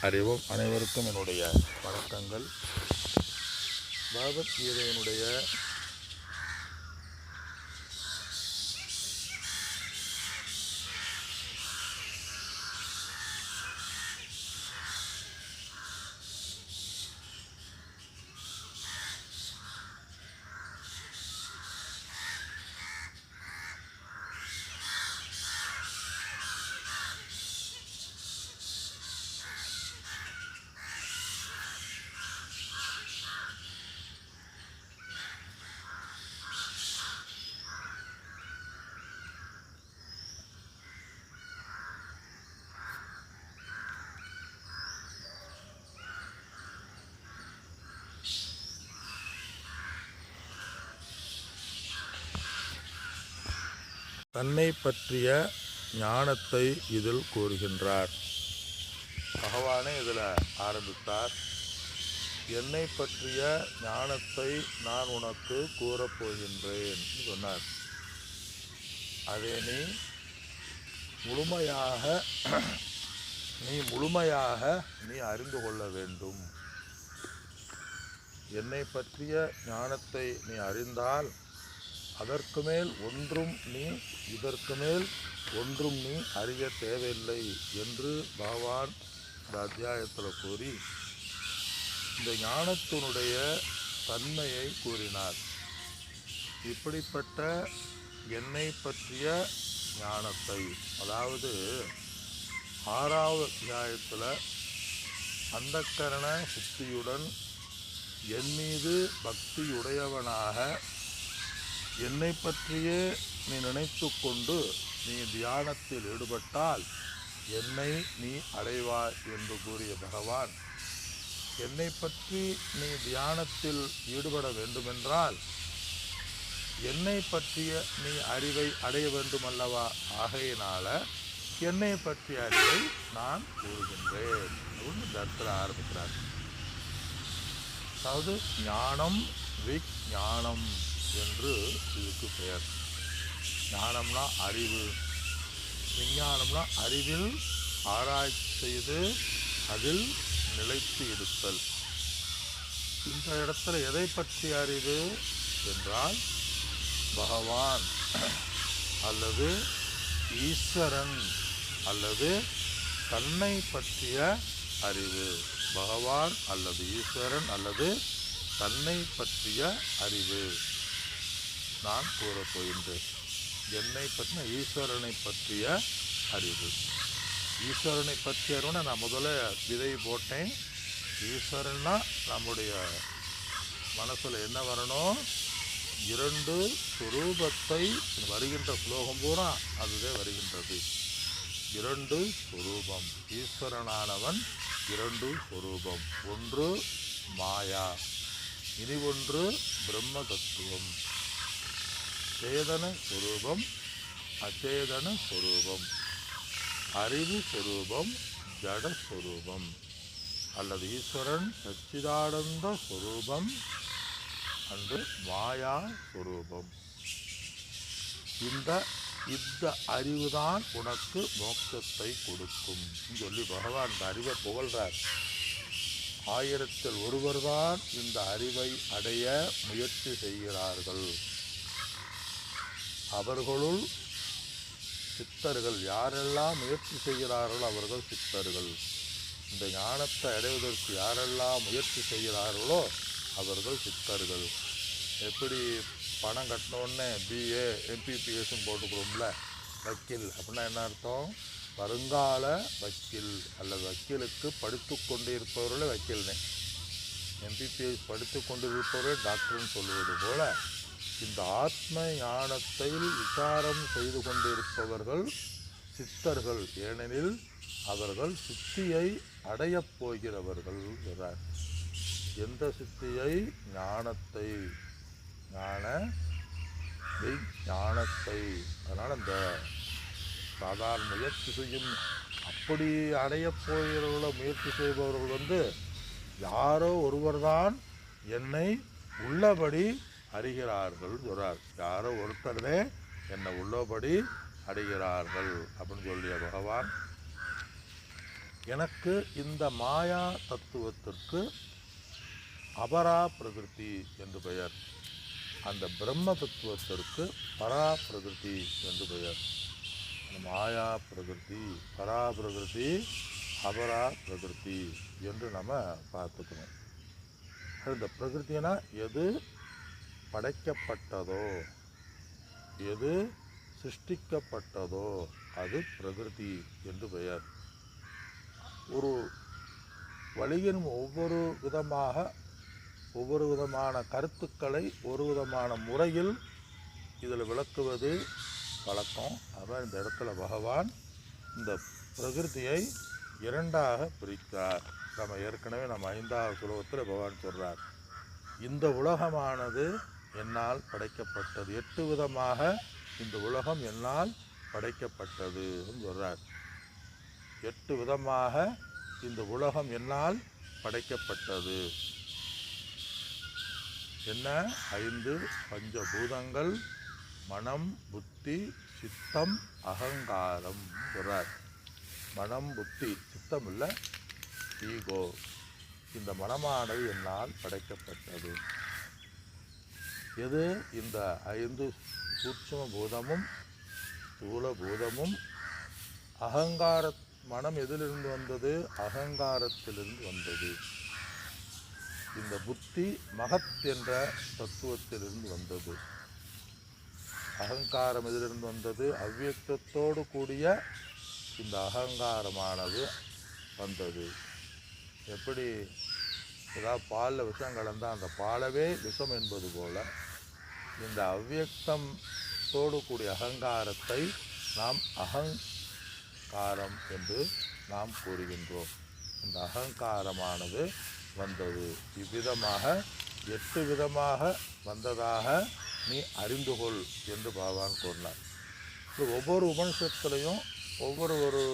அறிவோம். அனைவருக்கும் என்னுடைய வணக்கங்கள். பகவத்கீதையினுடைய தன்னை பற்றிய ஞானத்தை இதில் கூறுகின்றார். பகவானே இதில் ஆரம்பித்தார். என்னை பற்றிய ஞானத்தை நான் உனக்கு கூறப் போகின்றேன் சொன்னார். அதை நீ முழுமையாக நீ முழுமையாக நீ அறிந்து கொள்ள வேண்டும். என்னை பற்றிய ஞானத்தை நீ அறிந்தால் அதற்கு மேல் ஒன்றும் நீ இதற்கு மேல் ஒன்றும் நீ அறிய தேவையில்லை என்று பகவான் இந்த அத்தியாயத்தில் கூறி இந்த ஞானத்தினுடைய தன்மையை கூறினார். இப்படிப்பட்ட என்னை பற்றிய ஞானத்தை அதாவது ஆறாவது அத்தியாயத்தில் அந்தக்கரண சுத்தியுடன் என் மீது பக்தியுடையவனாக என்னை பற்றியே நீ நினைத்து கொண்டு நீ தியானத்தில் ஈடுபட்டால் என்னை நீ அடைவாய் என்று கூறிய பகவான். என்னை பற்றி நீ தியானத்தில் ஈடுபட வேண்டுமென்றால் என்னை பற்றிய நீ அறிவை அடைய வேண்டுமல்லவா? ஆகையினால என்னை பற்றிய அறிவை நான் கூறுகின்றேன். அப்படின்னு இந்த ஆரம்பிக்கிறார். அதாவது ஞானம் விஞ்ஞானம் என்று இதுக்கு பெயர். ஞானம்னா அறிவு. விஞ்ஞானம்னா அறிவில் ஆராய்ச்சி செய்து அதில் நிலைத்து இருத்தல். இந்த இடத்துல எதை பற்றி அறிவு என்றால் பகவான் அல்லது ஈஸ்வரன் அல்லது தன்னை பற்றிய அறிவு. பகவான் அல்லது ஈஸ்வரன் அல்லது தன்னை பற்றிய அறிவு. நான் கூறப்போகின்றேன். என்னை பற்றின ஈஸ்வரனை பற்றிய அறிவு. ஈஸ்வரனை பற்றிய அறிவுனா நான் முதல்ல விதை போட்டேன். ஈஸ்வரன்னா நம்முடைய மனசில் என்ன வரணும்? இரண்டு சுரூபத்தை வருகின்ற ஸ்லோகம் பூரா அதுவே வருகின்றது. இரண்டு சுரூபம். ஈஸ்வரனானவன் இரண்டு சுரூபம். ஒன்று மாயா இனி ஒன்று பிரம்ம தத்துவம் சேதன சுரூபம் அச்சேதன சுரூபம். அறிவு சுரூபம் ஜடஸ்வரூபம் அல்லது ஈஸ்வரன் சச்சிதானந்த சுரூபம் அன்று மாயா சுரூபம். இந்த இந்த அறிவு தான் உனக்கு மோட்சத்தை கொடுக்கும். சொல்லி பகவான் இந்த அறிவை புகழ்றார். ஆயிரத்தில் ஒருவர்தான் இந்த அறிவை அடைய முயற்சி செய்கிறார்கள். அவர்களுள் சித்தர்கள் யாரெல்லாம் முயற்சி செய்கிறார்களோ அவர்கள் சித்தர்கள். இந்த ஞானத்தை அடைவதற்கு யாரெல்லாம் முயற்சி செய்கிறார்களோ அவர்கள் சித்தர்கள். எப்படி பணம் கட்டினோடனே பிஏ எம்பிபிஎஸ்ன்னு போட்டுக்கிறோம்ல வக்கீல். அப்படின்னா என்ன அர்த்தம்? வருங்கால வக்கீல் அல்லது வக்கீலுக்கு படித்து கொண்டிருப்பவர்களே வக்கீல்னே. எம்பிபிஎஸ் படித்து கொண்டிருப்பவரே டாக்டர்னு சொல்லுவது போல் இந்த ஆத்ம ஞானத்தை விசாரம் செய்து கொண்டிருப்பவர்கள் சித்தர்கள். ஏனெனில் அவர்கள் சித்தியை அடையப் போகிறவர்கள் என்றார். எந்த சித்தியை? ஞானத்தை. ஞான ஞானத்தை. அதனால் அந்த சாதாரண முயற்சி செய்யும் அப்படி அடையப் போகிறவர்கள முயற்சி செய்பவர்கள் வந்து யாரோ ஒருவர்தான் என்னை உள்ளபடி அறிகிறார்கள். சொல்கிறார் யாரோ ஒருத்தர்தே என்னை உள்ளபடி அறிகிறார்கள் அப்படின்னு சொல்லிய பகவான். எனக்கு இந்த மாயா தத்துவத்திற்கு அபரா பிரகிருதி என்று பெயர். அந்த பிரம்ம தத்துவத்திற்கு பரா பிரகிருதி என்று பெயர். அந்த மாயா பிரகிருதி பரா பிரகிருதி அபரா பிரகிருதி என்று நம்ம பார்த்துக்கணும். இந்த பிரகிருத்தினா எது? படைக்கப்பட்டதோ எது சிருஷ்டிக்கப்பட்டதோ அது பிரகிருதி என்று பெயர். ஒரு வழியினும் ஒவ்வொரு விதமாக ஒவ்வொரு விதமான கருத்துக்களை ஒரு விதமான முறையில் இதில் விளக்குவது வழக்கம். அவன் இந்த இடத்துல பகவான் இந்த பிரகிருதியை இரண்டாக பிரித்தார் நம்ம ஏற்கனவே நம்ம ஐந்தாவது சுலோகத்தில் பகவான் சொல்கிறார் இந்த உலகமானது என்னால் படைக்கப்பட்டது. எட்டு விதமாக இந்த உலகம் என்னால் படைக்கப்பட்டது சொல்கிறார் எட்டு விதமாக இந்த உலகம் என்னால் படைக்கப்பட்டது. என்ன? ஐந்து பஞ்சபூதங்கள் மனம் புத்தி சித்தம் அகங்காரம் சொல்கிறார் மனம் புத்தி சித்தம் இல்லை ஈகோ இந்த மனமானது என்னால் படைக்கப்பட்டது. எது? இந்த ஐந்து சூட்சம பூதமும் ஸ்தூல பூதமும் அகங்கார மனம் எதிலிருந்து வந்தது? அகங்காரத்திலிருந்து வந்தது. இந்த புத்தி மகத் என்ற தத்துவத்திலிருந்து வந்தது. அகங்காரம் எதிலிருந்து வந்தது? அவ்வியத்தத்தோடு கூடிய இந்த அகங்காரமானது வந்தது. எப்படி? ஏதாவது பாலில் விஷம் கலந்தால் அந்த பாலவே விஷம் என்பது போல. இந்த அவ்வியக்தத்தோடு கூடிய அகங்காரத்தை நாம் அகங்காரம் என்று நாம் கூறுகின்றோம். இந்த அகங்காரமானது வந்தது. இவ்விதமாக எட்டு விதமாக வந்ததாக நீ அறிந்து கொள் என்று பகவான் கூறினார். இது ஒவ்வொரு உபனிஷத்துலேயும் ஒவ்வொரு ஒரு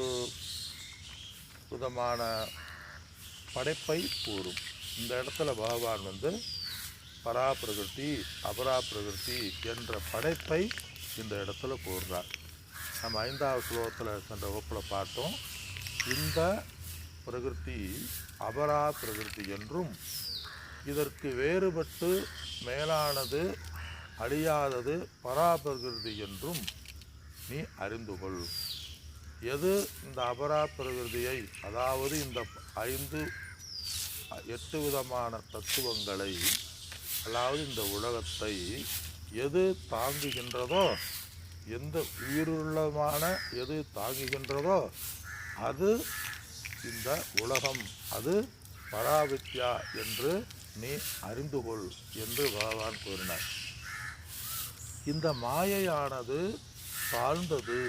விதமான படைப்பை கூறும். இந்த இடத்துல பகவான் வந்து பராபிரகிருதி அபராபிரகிருதி என்ற படைப்பை இந்த இடத்துல கூறுறார் நம்ம ஐந்தாவது ஸ்லோகத்தில் சென்ற வகுப்பில் பார்த்தோம் இந்த பிரகிருதி அபரா பிரகிருதி என்றும் இதற்கு வேறுபட்டு மேலானது அழியாதது பராபிரகிருதி என்றும் நீ அறிந்து கொள். எது இந்த அபரா பிரகிருதியை அதாவது இந்த ஐந்து எட்டு விதமான தத்துவங்களை அதாவது இந்த உலகத்தை எது தாங்குகின்றதோ எந்த உயிருள்ளமான எது தாங்குகின்றதோ அது இந்த உலகம். அது பராவித்யா என்று நீ அறிந்து கொள் என்று பகவான் கூறினார். இந்த மாயையானது தாழ்ந்தது.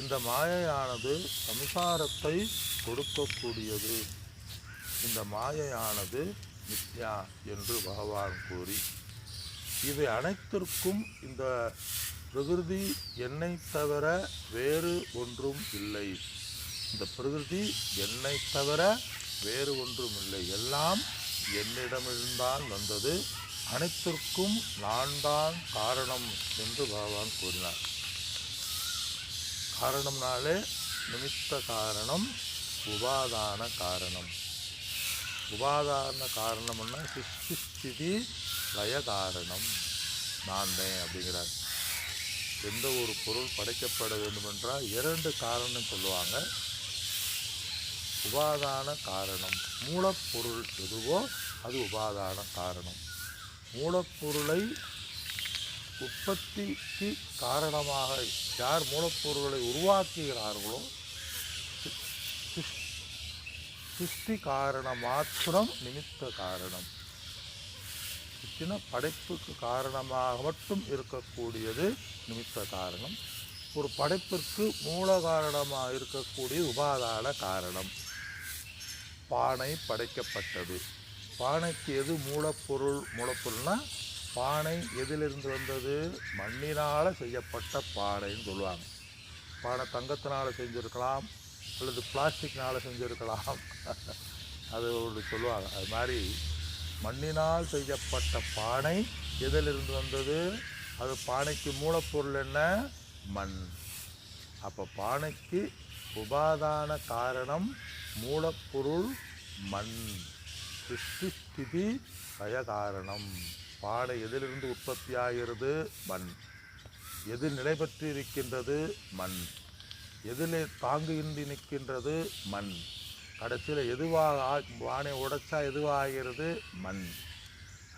இந்த மாயையானது சம்சாரத்தை கொடுக்கக்கூடியது. இந்த மாயையானது மித்யா என்று பகவான் கூறி இவை அனைத்திற்கும் இந்த பிரகிருதி என்னை தவிர வேறு ஒன்றும் இல்லை. இந்த பிரகிருதி என்னை தவிர வேறு ஒன்றும் இல்லை. எல்லாம் என்னிடமிருந்தான் வந்தது அனைத்திற்கும் நான் தான் காரணம் என்று பகவான் கூறினார். காரணம்னாலே நிமித்த காரணம் உபாதான காரணம். உபாதாரண காரணம்னா சிஷ்டி ஸ்திதி லய காரணம். நான் தான் அப்படிங்கிறார். எந்த ஒரு பொருள் படைக்கப்பட வேண்டுமென்றால் இரண்டு காரணம் சொல்லுவாங்க. உபாதான காரணம். மூலப்பொருள் எதுவோ அது உபாதான காரணம். மூலப்பொருளை உற்பத்திக்கு காரணமாக யார் மூலப்பொருளை உருவாக்குகிறார்களோ சிருஷ்டி காரணம் மாத்திரம் நிமித்த காரணம். சிருஷ்டின படைப்புக்கு காரணமாக மட்டும் இருக்கக்கூடியது நிமித்த காரணம். ஒரு படைப்பிற்கு மூல காரணமாக இருக்கக்கூடிய உபாதான காரணம். பானை படைக்கப்பட்டது. பானைக்கு எது மூலப்பொருள் மூலப்பொருள்னா பானை எதிலிருந்து வந்தது? மண்ணினால் செய்யப்பட்ட பானைன்னு சொல்லுவாங்க. பானை தங்கத்தினால் செஞ்சுருக்கலாம் அல்லது பிளாஸ்டிக்னால் செஞ்சுருக்கலாம். அது ஒரு சொல்லுவாங்க. அது மாதிரி மண்ணினால் செய்யப்பட்ட பானை எதிலிருந்து வந்தது? அது பானைக்கு மூலப்பொருள் என்ன? மண். அப்போ பானைக்கு உபாதான காரணம் மூலப்பொருள் மண். சிருஷ்டி ஸ்திதி லய காரணம் பானை எதிலிருந்து உற்பத்தி ஆகிறது மண். எது நிலை பெற்று இருக்கின்றது மண். எதிலே தாங்குகின்றி நிற்கின்றது மண். கடைசியில் எதுவாக ஆ- பானை உடைச்சா எதுவாகிறது? மண்.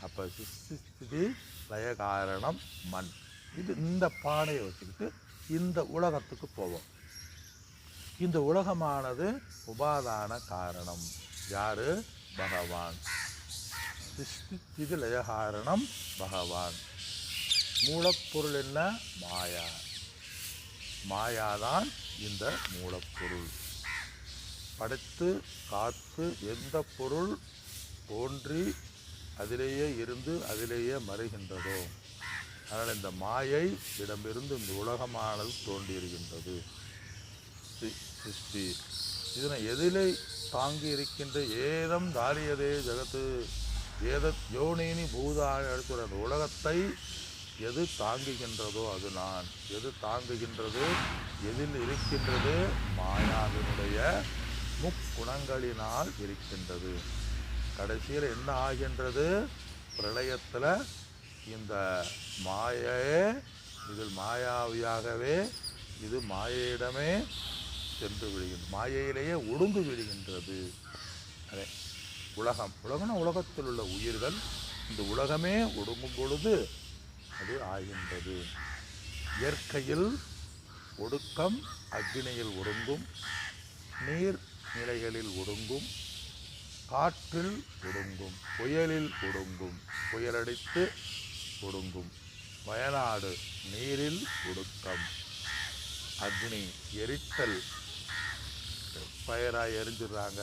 அப்போ சிருஷ்டி லய காரணம் மண். இது இந்த பானையை வச்சுக்கிட்டு இந்த உலகத்துக்கு போவோம். இந்த உலகமானது உபாதான காரணம். யார்? பகவான். சிருஷ்டிக்கு லய காரணம் பகவான். மூலப்பொருள் என்ன? மாயா. மாயாதான் இந்த மூலப்பொருள். படைத்து காத்து எந்த பொருள் தோன்றி அதிலேயே இருந்து அதிலேயே மறைகின்றதோ அதனால் இந்த மாயை இடமிருந்து இந்த உலகமானது தோன்றியிருக்கின்றது. சிருஷ்டி. இதனை எதிலே தாங்கி இருக்கின்ற ஏதம் தாரியதே ஜகத்து ஏத யோனினி பூதான அடுத்த அந்த உலகத்தை எது தாங்குகின்றதோ அது நான். எது தாங்குகின்றது எதில் இருக்கின்றது மாயாவினுடைய முக்குணங்களினால் இருக்கின்றது. கடைசியில் என்ன ஆகின்றது? பிரளயத்தில் இந்த மாயையே இதில் மாயாவியாகவே இது மாயையிடமே சென்று விடுகின்ற மாயையிலேயே ஒடுங்கு விடுகின்றது. அதே உலகம். உலகம்னா உலகத்தில் உள்ள உயிர்கள். இந்த உலகமே ஒடுங்கும் பொழுது அது ஆகின்றது. இயற்கையில் ஒடுக்கம் அக்னியில் ஒடுங்கும் நீர் நிலைகளில் ஒடுங்கும் காற்றில் ஒடுங்கும் புயலில் ஒடுங்கும் புயலடித்து ஒடுங்கும் வயநாடு நீரில் ஒடுக்கம் அக்னி எரித்தல் ஃபயராக எரிஞ்சிடுறாங்க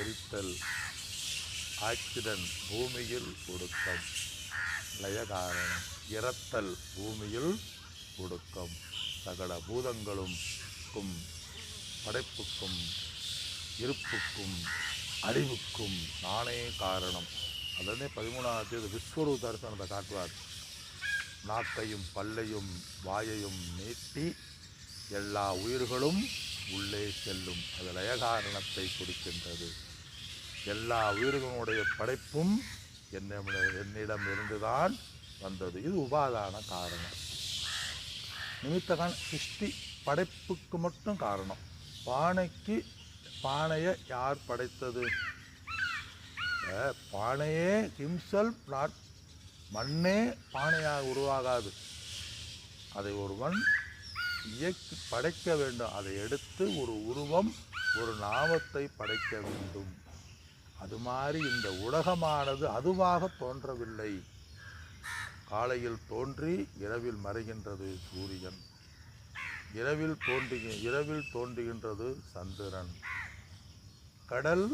எரித்தல் ஆக்சிடென்ட் பூமியில் ஒடுக்கம். லயகாரணம். இறத்தல் பூமியில் ஒடுக்கம். சகல பூதங்களுக்கும் படைப்புக்கும் இருப்புக்கும் அறிவுக்கும் நானே காரணம். அதனே பதிமூணாவது தேதி விஸ்வரூப தரிசனத்தை காட்டுவார். நாக்கையும் பல்லையும் வாயையும் நீட்டி எல்லா உயிர்களும் உள்ளே செல்லும். அது லயகாரணத்தை குறிக்கின்றது. எல்லா உயிர்களுடைய படைப்பும் என்னிடம் என்னிடம் இருந்துதான் வந்தது. இது உபாதான காரணம். நிமித்த காரண சிருஷ்டி படைப்புக்கு மட்டும் காரணம். பானைக்கு பானையை யார் படைத்தது? பானையே ஹிம்செல்ஃப் நாட் மண்ணே பானையாக உருவாகாது. அதை ஒருவன் இயக்கி படைக்க வேண்டும். அதை எடுத்து ஒரு உருவம் ஒரு நாமத்தை படைக்க வேண்டும். அது மாதிரி இந்த உலகமானது அதுவாக தோன்றவில்லை. காலையில் தோன்றி இரவில் மறைகின்றது சூரியன். இரவில் தோன்றி இரவில் தோன்றுகின்றது சந்திரன். கடல்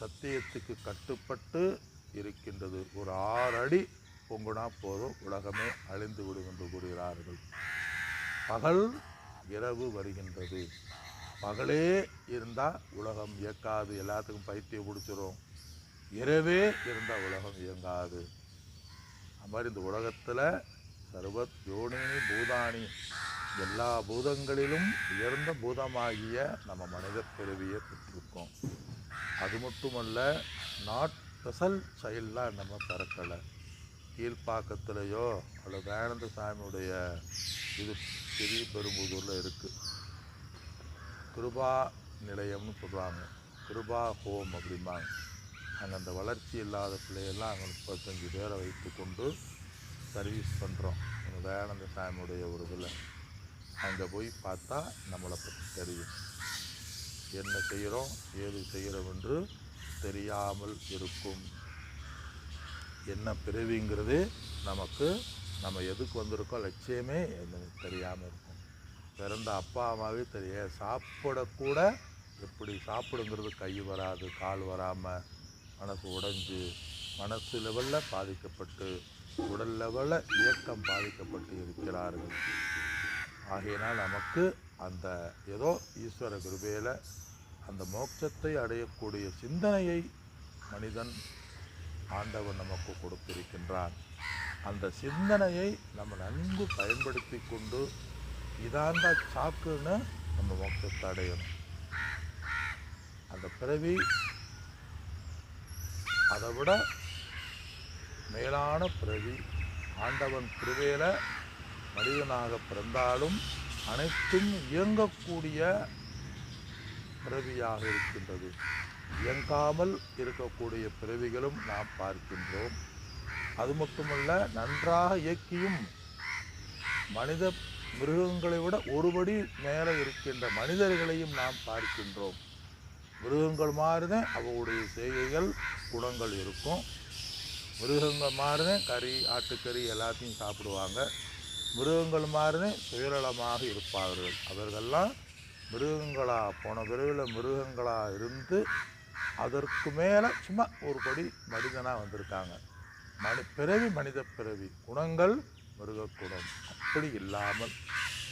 சத்தியத்துக்கு கட்டுப்பட்டு இருக்கின்றது. ஒரு ஆறு அடி பொங்குனா போதும் உலகமே அழிந்து விடும் என்று கூறுகிறார்கள். பகல் இரவு வருகின்றது. பகலே இருந்தால் உலகம் இயக்காது. எல்லாத்துக்கும் பைத்தியம் பிடிச்சிரும். இரவே இருந்தால் உலகம் இயங்காது. அது மாதிரி இந்த உலகத்தில் சர்வத் யோனினி பூதானி எல்லா பூதங்களிலும் உயர்ந்த பூதமாகிய நம்ம மனித பிறவியை பெற்றிருக்கோம். அது மட்டுமல்ல நாட் ஸ்பெஷல் சைல்டாக நம்ம பிறக்கலை. கீழ்ப்பாக்கத்துலேயோ அல்லது வேணந்த சாமியுடைய இது பெரிய பெரும்புதூரில் இருக்குது கிருபா நிலையம்னு சொல்கிறாங்க கிருபா ஹோம் அப்படிம்பாங்க. அங்கே அந்த வளர்ச்சி இல்லாத பிள்ளையெல்லாம் அங்கே முப்பத்தஞ்சு பேரை வைத்து கொண்டு சர்வீஸ் பண்ணுறோம் எங்கள் தயானந்த சாமியுடைய ஒரு இதில். அங்கே போய் பார்த்தா நம்மளை பற்றி தெரியும். என்ன செய்கிறோம் ஏது செய்கிறோம் என்று தெரியாமல் இருக்கும். என்ன பிறவிங்கிறது நமக்கு நம்ம எதுக்கு வந்திருக்கோம்? லட்சியமே தெரியாமல் இருக்கும். பிறந்த அப்பா அம்மாவே தெரிய சாப்பிடக்கூட எப்படி சாப்பிடுங்கிறது கை வராது கால் வராமல் மனசு உடைஞ்சு மனசு லெவலில் பாதிக்கப்பட்டு உடல் லெவலில் இயக்கம் பாதிக்கப்பட்டு இருக்கிறார்கள். ஆகையினால் நமக்கு அந்த ஏதோ ஈஸ்வர கிருபையில் அந்த மோட்சத்தை அடையக்கூடிய சிந்தனையை மனிதன் ஆண்டவன் நமக்கு கொடுத்திருக்கின்றான். அந்த சிந்தனையை நம்ம நன்கு பயன்படுத்தி கொண்டு இதாண்டா சாக்குன்னு நம்ம மோட்சத்தை அடையணும். அந்த பிறவி அதை விட மேலான பிறவி ஆண்டவன் கிருபையில மனிதனாக பிறந்தாலும் அனைத்தும் இயங்கக்கூடிய பிறவியாக இருக்கின்றது. இயங்காமல் இருக்கக்கூடிய பிறவிகளும் நாம் பார்க்கின்றோம். அது மட்டுமல்ல நன்றாக இயக்கியும் மனித மிருகங்களை விட ஒருபடி மேலே இருக்கின்ற மனிதர்களையும் நாம் பார்க்கின்றோம். மிருகங்கள் மாறுதான் அவங்களுடைய செய்கைகள் குணங்கள் இருக்கும். மிருகங்கள் மாறுதான் கறி ஆட்டுக்கறி எல்லாத்தையும் சாப்பிடுவாங்க. மிருகங்கள் மாறுதான் சுயநலமாக இருப்பார்கள். அவர்கள்லாம் மிருகங்களாக போன பிறவியில் மிருகங்களாக இருந்து அதற்கு மேலே சும்மா ஒரு படி மனிதனாக வந்திருக்காங்க. மனி பிறவி மனித பிறவி. குணங்கள் மிருக அப்படி இல்லாமல்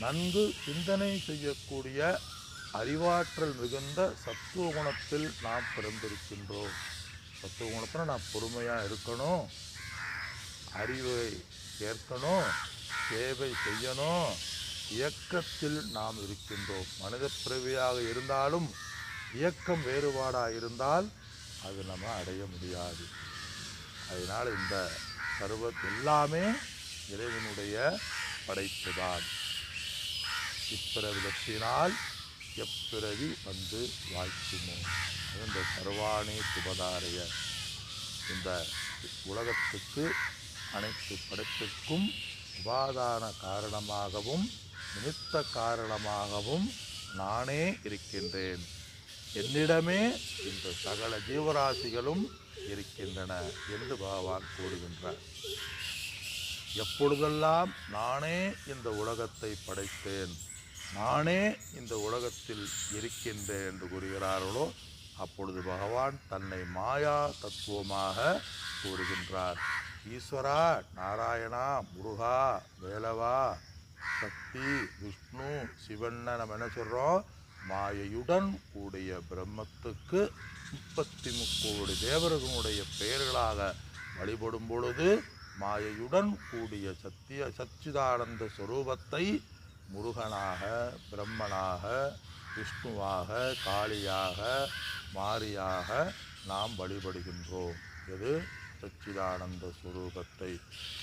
நன்கு சிந்தனை செய்யக்கூடிய அறிவாற்றல் மிகுந்த சத்துவ குணத்தில் நாம் பிறந்திருக்கின்றோம். சத்துவ குணத்தில் நாம் பொறுமையாக இருக்கணும். அறிவை ஏற்கணும். சேவை செய்யணும். இயக்கத்தில் நாம் இருக்கின்றோம். மனித பிறவியாக இருந்தாலும் இயக்கம் வேறுபாடாக இருந்தால் அது நம்ம அடைய முடியாது. அதனால் இந்த சர்வ எல்லாமே இறைவனுடைய படைத்துதான் தான் இப்பிறவிடத்தினால் எப்பிறவி வந்து வாய்க்குமோ? இந்த சர்வாணி சுபதாரைய இந்த உலகத்துக்கு அனைத்து படைப்புக்கும் உபாதான காரணமாகவும் நிமித்த காரணமாகவும் நானே இருக்கின்றேன். என்னிடமே இந்த சகல ஜீவராசிகளும் இருக்கின்றன என்று பகவான் கூறுகின்றார். எப்பொழுதெல்லாம் நானே இந்த உலகத்தை படைத்தேன் நானே இந்த உலகத்தில் இருக்கின்றேன் என்று கூறுகிறார்களோ அப்பொழுது பகவான் தன்னை மாயா தத்துவமாக கூறுகின்றார். ஈஸ்வரா நாராயணா முருகா வேலவா சக்தி விஷ்ணு சிவன்னு நம்ம என்ன சொல்கிறோம் மாயையுடன் கூடிய பிரம்மத்துக்கு முப்பத்தி முக்கோடி தேவர்களுடைய பெயர்களாக வழிபடும் பொழுது மாயையுடன் கூடிய சத்திய சச்சிதானந்த ஸ்வரூபத்தை முருகனாக பிரம்மனாக விஷ்ணுவாக காளியாக மாரியாக நாம் வழிபடுகின்றோம். இது சச்சிதானந்த ஸ்வரூபத்தை